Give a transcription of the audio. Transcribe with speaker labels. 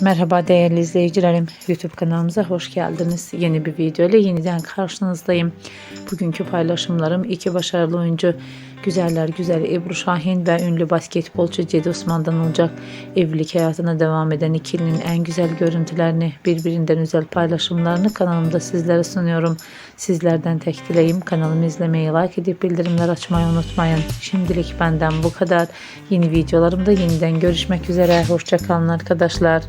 Speaker 1: Merhaba değerli izleyicilerim. YouTube kanalımıza hoş geldiniz. Yeni bir video ile yeniden karşınızdayım. Bugünkü paylaşımlarım iki başarılı oyuncu Güzeller güzel Ebru Şahin ve ünlü basketbolcu Cedi Osman'dan olacak. Evlilik hayatına devam eden ikilinin en güzel görüntülerini, birbirinden özel paylaşımlarını kanalımda sizlere sunuyorum. Sizlerden tek dileğim kanalımı izlemeyi, like edip bildirimler açmayı unutmayın. Şimdilik benden bu kadar. Yeni videolarımda yeniden görüşmek üzere. Hoşçakalın arkadaşlar.